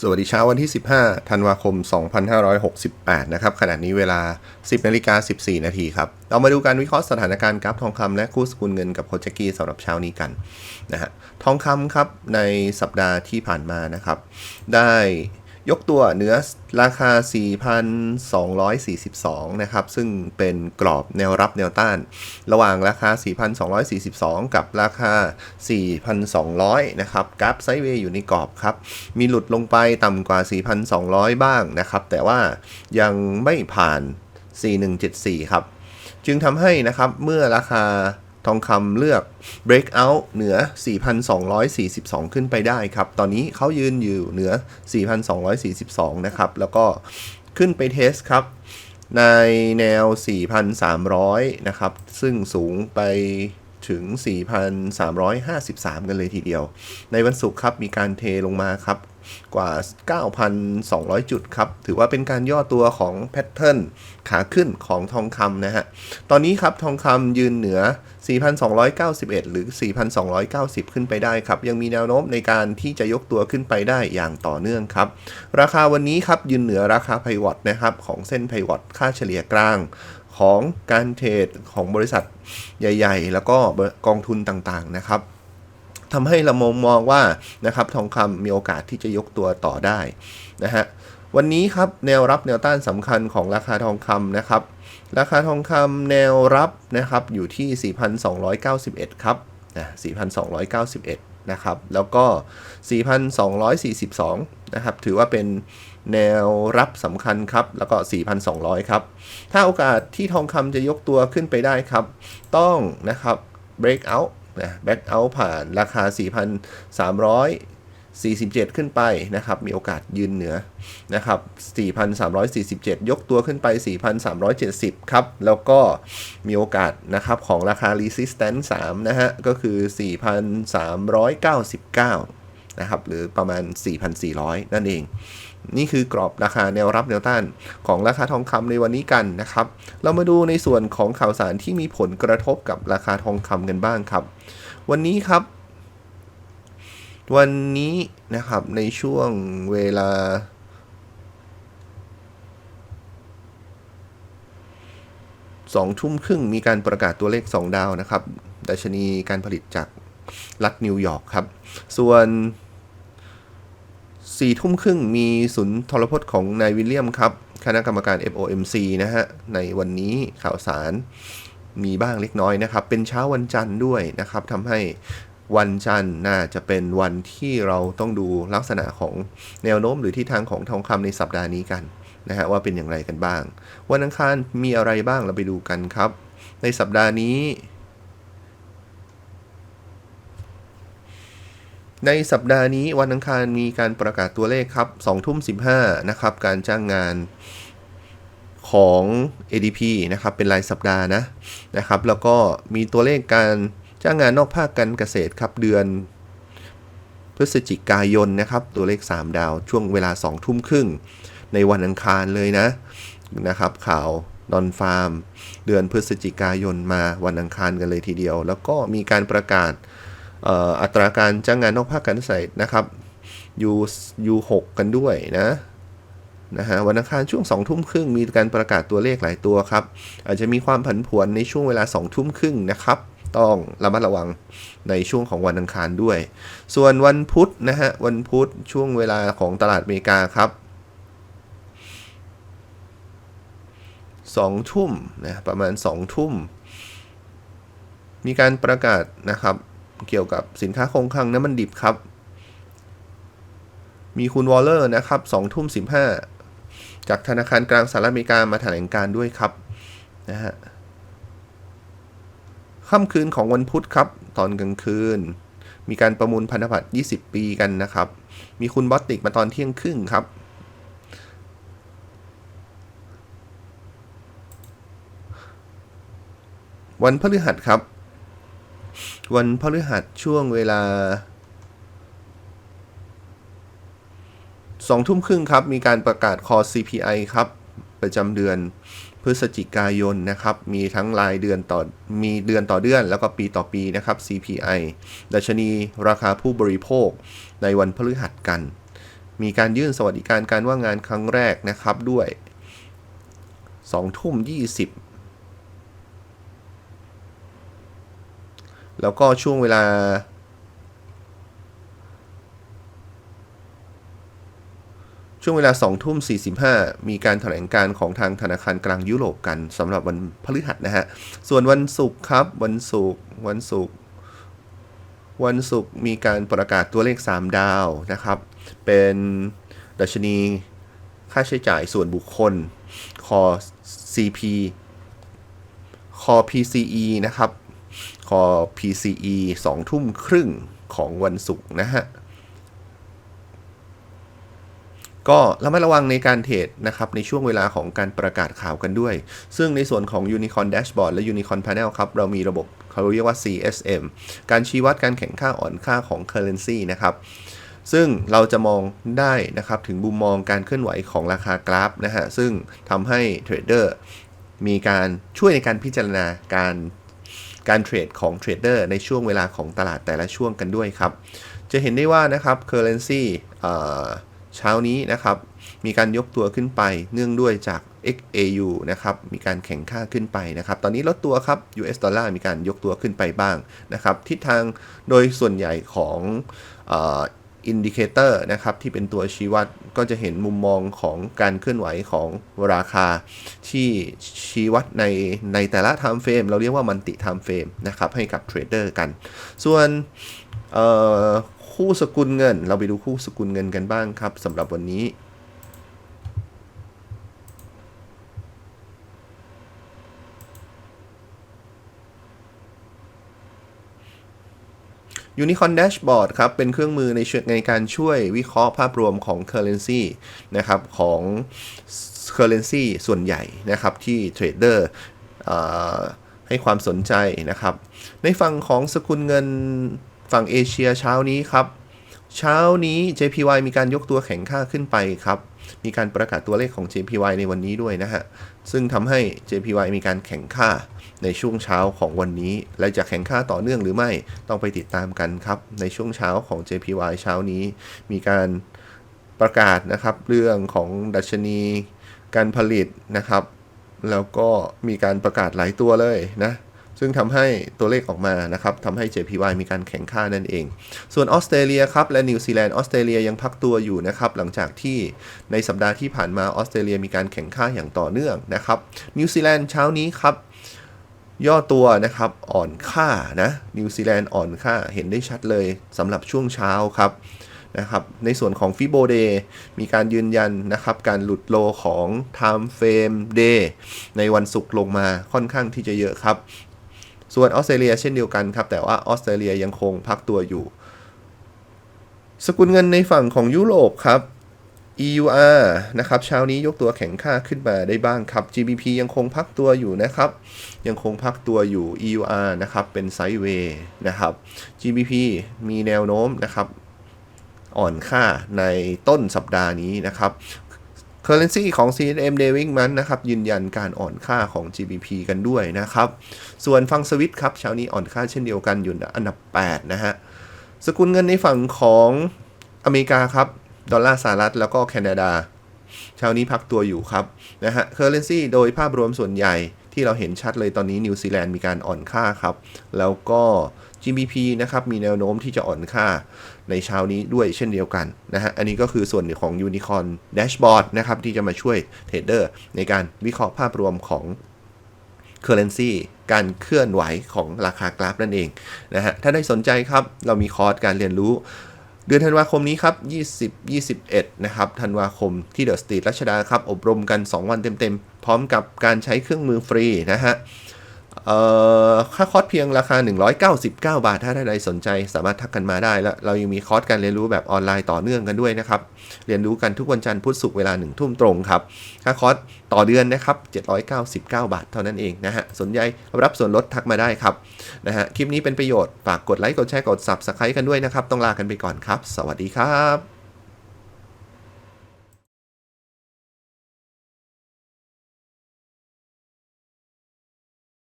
สวัสดีเช้าวันที่ 15 ธันวาคม 2568 นะครับ ขณะนี้เวลา 10นาฬิกา14 นาทีครับ เรามาดูการวิเคราะห์สถานการณ์กราฟทองคำและคู่สกุลเงินกับโคจกี้สำหรับเช้านี้กันนะฮะ ทองคำครับในสัปดาห์ที่ผ่านมานะครับ ได้ ยกตัวเหนือราคา 4,242 นะครับ ซึ่งเป็นกรอบแนวรับแนวต้าน ระหว่างราคา 4,242 กับราคา 4,200 นะครับกราฟไซด์เวย์อยู่ในกรอบครับ มีหลุดลงไปต่ำกว่า 4,200 บ้างนะครับ แต่ว่ายังไม่ผ่าน 4174 ครับ จึงทำให้นะครับเมื่อราคา ทองคำเลือก breakout เหนือ 4,242 ขึ้นไปได้ครับ ตอนนี้เขายืนอยู่เหนือ 4,242 นะครับ แล้วก็ขึ้นไปเทสครับ ในแนว 4,300 นะครับ ซึ่งสูงไป ถึง 4,353 กันเลยทีเดียว ในวันศุกร์ครับมีการเทลงมาครับกว่า 9,200 จุดครับ ถือว่าเป็นการย่อตัวของแพทเทิร์นขาขึ้นของทองคำนะฮะ ตอนนี้ครับทองคำยืนเหนือ 4,291 หรือ 4,290 ขึ้นไปได้ครับ ยังมีแนวโน้มในการที่จะยกตัวขึ้นไปได้อย่างต่อเนื่องครับ ราคาวันนี้ครับยืนเหนือราคาไพวอตนะครับของเส้นไพวอตค่าเฉลี่ยกลาง ของการเทรดของบริษัทใหญ่ ๆ แล้วก็กองทุนต่างๆนะครับทำให้เรามองมองว่านะครับทองคำมีโอกาสที่จะยกตัวต่อได้นะฮะวันนี้ครับแนวรับแนวต้านสำคัญของราคาทองคำนะครับ ราคาทองคำแนวรับนะครับอยู่ที่ 4,291 ครับนะ4,291 นะครับ แล้วก็ 4,242 นะครับ ถือว่าเป็น แนวรับสำคัญครับ แล้วก็ 4,200 ครับ ถ้าโอกาสที่ทองคำจะยกตัวขึ้นไปได้ครับ ต้องนะครับ break out นะ back out ผ่านราคา 4,347 ขึ้นไปนะครับ มีโอกาสยืนเหนือนะครับ 4,347 ยกตัวขึ้นไป 4,370 ครับ แล้วก็มีโอกาสนะครับของราคา resistance 3 นะฮะ ก็คือ 4,399 นะครับหรือประมาณ 4,400 นั่นเอง นี่คือกรอบราคาแนวรับแนวต้านของราคาทองคำในวันนี้กันนะครับ เรามาดูในส่วนของข่าวสารที่มีผลกระทบกับราคาทองคำกันบ้างครับ วันนี้ครับ วันนี้นะครับในช่วงเวลาสองทุ่มครึ่งมีการประกาศตัวเลข 2 ดาวนะครับ ดัชนีการผลิตจากรัฐนิวยอร์กครับ ส่วน สี่ทุ่มครึ่งมีศูนย์ทรพจน์ของนายวิลเลียมครับ คณะกรรมการ FOMC นะฮะ ในวันนี้ข่าวสารมีบ้างเล็กน้อยนะครับ เป็นเช้าวันจันทร์ด้วยนะครับทำให้วันจันทร์น่าจะเป็นวันที่เราต้องดูลักษณะของแนวโน้มหรือทิศทางของทองคำในสัปดาห์นี้กันนะฮะว่าเป็นอย่างไรกันบ้าง วันอังคารมีอะไรบ้างเราไปดูกันครับ ในสัปดาห์นี้ ในสัปดาห์นี้วันอังคารมีการประกาศตัวเลขครับ2ทุ่ม15นะครับ การจ้างงานของ ADP นะครับ เป็นรายสัปดาห์นะนะครับ แล้วก็มีตัวเลขการจ้างงานนอกภาคการเกษตรครับเดือนพฤศจิกายนนะครับ ตัวเลข 3 ดาวช่วงเวลา 2 ทุ่มครึ่ง ในวันอังคารเลยนะนะครับ ข่าวดอนฟาร์ม เดือนพฤศจิกายนมาวันอังคารกันเลยทีเดียว แล้วก็มีการประกาศ อัตราการจ้างงานนอกภาคการเกษตรนะครับยูยูหกกันด้วยนะนะฮะวันอังคารช่วง2ทุ่มครึ่งมีการประกาศตัวเลขหลายตัวครับ อาจจะมีความผันผวนในช่วงเวลา2ทุ่มครึ่งนะครับ ต้องระมัดระวังในช่วงของวันอังคารด้วย ส่วนวันพุธนะฮะวันพุธช่วงเวลาของตลาดอเมริกาครับ2ทุ่มนะประมาณ2ทุ่ม มีการประกาศนะครับ เกี่ยวกับสินค้าคงคลังน้ำมันดิบครับ มีคุณวอลเลอร์นะครับ2ทุ่ม15จากธนาคารกลางสหรัฐอเมริกามาแถลงการด้วยครับนะฮะค่ำคืนของวันพุธครับ ตอนกลางคืน มีการประมูลพันธบัตร 20 ปีกันนะครับ มีคุณบอสติกมาตอนเที่ยงครึ่งครับ วันพฤหัสครับ วันพฤหัสช่วงเวลาสองทุ่มครึ่งครับ มีการประกาศคอ CPI ครับ ประจำเดือนพฤศจิกายนนะครับ มีทั้งรายเดือนต่อ มีเดือนต่อเดือน แล้วก็ปีต่อปีนะครับ CPI ดัชนีราคาผู้บริโภคในวันพฤหัสกัน มีการยื่นสวัสดิการการว่างงานครั้งแรกนะครับด้วย2ทุ่ม20 แล้วก็ช่วงเวลา ช่วงเวลา2ทุ่ม 45 มีการแถลงการของทางธนาคารกลางยุโรปกันสำหรับวันพฤหัสนะฮะ ส่วนวันศุกร์ครับ วันศุกร์วันศุกร์วันศุกร์มีการประกาศตัวเลข 3 ดาวนะครับ เป็นดัชนีค่าใช้จ่ายส่วนบุคคลคอ CP คอ PCE นะครับ คอ PCE 2 ทุ่มครึ่งของวันศุกร์นะฮะ ก็ระมัดระวังในการเทรดนะครับ ในช่วงเวลาของการประกาศข่าวกันด้วย ซึ่งในส่วนของ Unicorn Dashboard และ Unicorn Panel ครับ เรามีระบบเขาเรียกว่า CSM การชี้วัดการแข่งค่าอ่อนค่าของ Currency นะครับซึ่งเราจะมองได้นะครับถึงมุมมองการเคลื่อนไหวของราคากราฟนะฮะ ซึ่งทำให้เทรดเดอร์มีการช่วยในการพิจารณาการ การเทรดของเทรดเดอร์ในช่วงเวลาของตลาดแต่ละช่วงกันด้วยครับ จะเห็นได้ว่านะครับ Currency เอ่เช้านี้นะครับมีการยกตัวขึ้นไปเนื่องด้วยจาก XAU นะครับมีการแข่งค่าขึ้นไปนะครับ ตอนนี้ลดตัวครับ US ดอลลาร์มีการยกตัวขึ้นไปบ้างนะครับทิศทางโดยส่วนใหญ่ของ อินดิเคเตอร์นะครับที่เป็นตัวชี้วัดก็จะเห็นมุมมองของการเคลื่อนไหวของราคา ที่ชี้วัดในในแต่ละไทม์เฟรมเราเรียกว่ามันติไทม์เฟรมนะครับให้กับเทรดเดอร์กัน ส่วนคู่สกุลเงิน เราไปดูคู่สกุลเงินกันบ้างครับสำหรับวันนี้ Unicorn Dashboard ครับ เป็นเครื่องมือในช่วยในการช่วยวิเคราะห์ภาพรวมของ Currency นะครับของ Currency ส่วนใหญ่นะครับที่เทรดเดอร์ให้ความสนใจนะครับ ในฝั่งของสกุลเงินฝั่งเอเชียเช้านี้ครับ เช้านี้ JPY มีการยกตัวแข็งค่าขึ้นไปครับ มีการประกาศตัวเลขของ JPY ในวันนี้ด้วยนะฮะ ซึ่งทำให้ JPY มีการแข่งค่า ในช่วงเช้าของวันนี้ และจะแข่งค่าต่อเนื่องหรือไม่ต้องไปติดตามกันครับ ในช่วงเช้าของ JPY เช้านี้ มีการประกาศนะครับเรื่องของดัชนีการผลิตนะครับ แล้วก็มีการประกาศหลายตัวเลยนะซึ่งทำให้ตัวเลขออกมานะครับทำให้ JPY มีการแข่งค่านั่นเอง ส่วนออสเตรเลียครับและนิวซีแลนด์ออสเตรเลียยังพักตัวอยู่นะครับ หลังจากที่ในสัปดาห์ที่ผ่านมาออสเตรเลียมีการแข่งค่าอย่างต่อเนื่องนะครับ นิวซีแลนด์เช้านี้ครับ ย่อตัวนะครับอ่อนค่านะนิวซีแลนด์อ่อนค่าเห็นได้ชัดเลยสำหรับช่วงเช้าครับนะครับในส่วนของฟิโบเดมีการยืนยันนะครับการหลุดโลของ Time Frame Day ในวันศุกร์ลงมาค่อนข้างที่จะเยอะครับ ส่วนออสเตรเลียเช่นเดียวกันครับ แต่ว่าออสเตรเลียยังคงพักตัวอยู่ สกุลเงินในฝั่งของยุโรปครับ EUR นะครับเช้านี้ยกตัวแข็งค่าขึ้นมาได้บ้างครับ GBP ยังคงพักตัวอยู่นะครับ ยังคงพักตัวอยู่ EUR นะครับเป็นไซด์เวย์นะครับ GBP มีแนวโน้มนะครับ อ่อนค่าในต้นสัปดาห์นี้นะครับ Currency ของ CNM Daving มันนะครับ ยืนยันการอ่อนค่าของ GBP กันด้วยนะครับ ส่วนฟังสวิตครับเช้านี้อ่อนค่าเช่นเดียวกันอยู่อันดับ 8 นะฮะสกุลเงินในฝั่งของอเมริกาครับ ดอลลาร์สหรัฐแล้วก็แคนาดา เช้านี้พักตัวอยู่ครับนะฮะ Currency โดยภาพรวมส่วนใหญ่ที่เราเห็นชัดเลยตอนนี้นิวซีแลนด์มีการอ่อนค่าครับ แล้วก็ GBP นะครับ มีแนวโน้มที่จะอ่อนค่าในเช้านี้ด้วยเช่นเดียวกันนะฮะ อันนี้ก็คือส่วนของ Unicorn Dashboard นะครับ ที่จะมาช่วยเทรดเดอร์ในการวิเคราะห์ภาพรวมของ Currency การเคลื่อนไหวของราคากราฟนั่นเองนะฮะ ถ้าได้สนใจครับ เรามีคอร์สการเรียนรู้ เดือนธันวาคมนี้ครับ 20 21 นะครับ ธันวาคมที่เดอะสตรีทรัชดาครับ อบรมกัน 2 วันเต็ม ๆ พร้อมกับการใช้เครื่องมือฟรีนะฮะ ค่าคอร์สเพียงราคา 199 บาท ถ้าท่านใดสนใจสามารถทักกันมาได้ แล้วเรายังมีคอร์สการเรียนรู้แบบออนไลน์ต่อเนื่องกันด้วยนะครับ เรียนรู้กันทุกวันจันทร์พุธศุกร์เวลา1ทุ่มตรงครับ ค่าคอร์สต่อเดือนนะครับ 799 บาท เท่านั้นเองนะฮะ สนใจรับส่วนลดทักมาได้ครับนะฮะ คลิปนี้เป็นประโยชน์ ฝากกดไลค์ กดแชร์ กด Subscribe กันด้วยนะครับ ต้องลากันไปก่อนครับ สวัสดีครับ